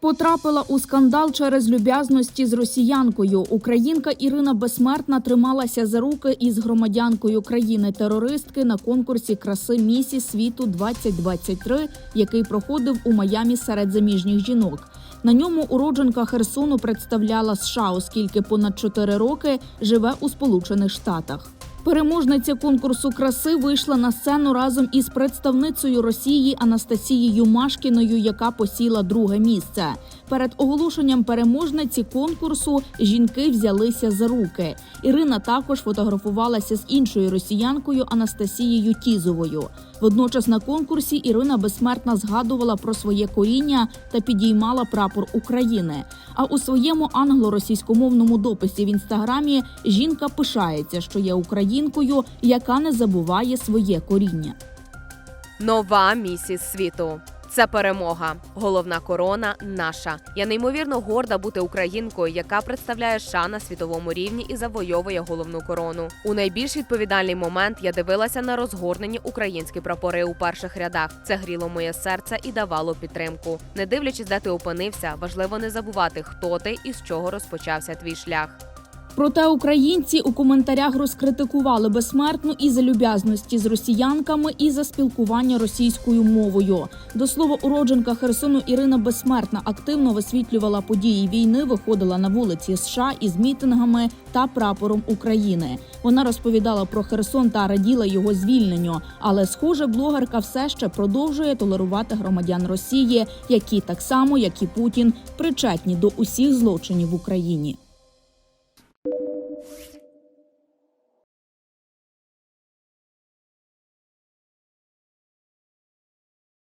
Потрапила у скандал через люб'язності з росіянкою. Українка Ірина Безсмертна трималася за руки із громадянкою країни-терористки на конкурсі краси Місі світу 2023, який проходив у Майамі серед заміжніх жінок. На ньому уродженка Херсону представляла США, оскільки понад 4 роки живе у Сполучених Штатах. Переможниця конкурсу краси вийшла на сцену разом із представницею Росії Анастасією Машкіною, яка посіла друге місце. Перед оголошенням переможниці конкурсу жінки взялися за руки. Ірина також фотографувалася з іншою росіянкою Анастасією Тізовою. Водночас на конкурсі Ірина безсмертна згадувала про своє коріння та підіймала прапор України. А у своєму англо-російськомовному дописі в інстаграмі жінка пишається, що є українкою, яка не забуває своє коріння. Нова місіс світу. Це перемога. Головна корона наша. Я неймовірно горда бути українкою, яка представляє США на світовому рівні і завойовує головну корону. У найбільш відповідальний момент я дивилася на розгорнені українські прапори у перших рядах. Це гріло моє серце і давало підтримку. Не дивлячись, де ти опинився, важливо не забувати, хто ти і з чого розпочався твій шлях. Проте українці у коментарях розкритикували безсмертну і за люб'язності з росіянками, і за спілкування російською мовою. До слова, уродженка Херсону Ірина Безсмертна активно висвітлювала події війни, виходила на вулиці США із мітингами та прапором України. Вона розповідала про Херсон та раділа його звільненню. Але, схоже, блогерка все ще продовжує толерувати громадян Росії, які так само, як і Путін, причетні до усіх злочинів в Україні.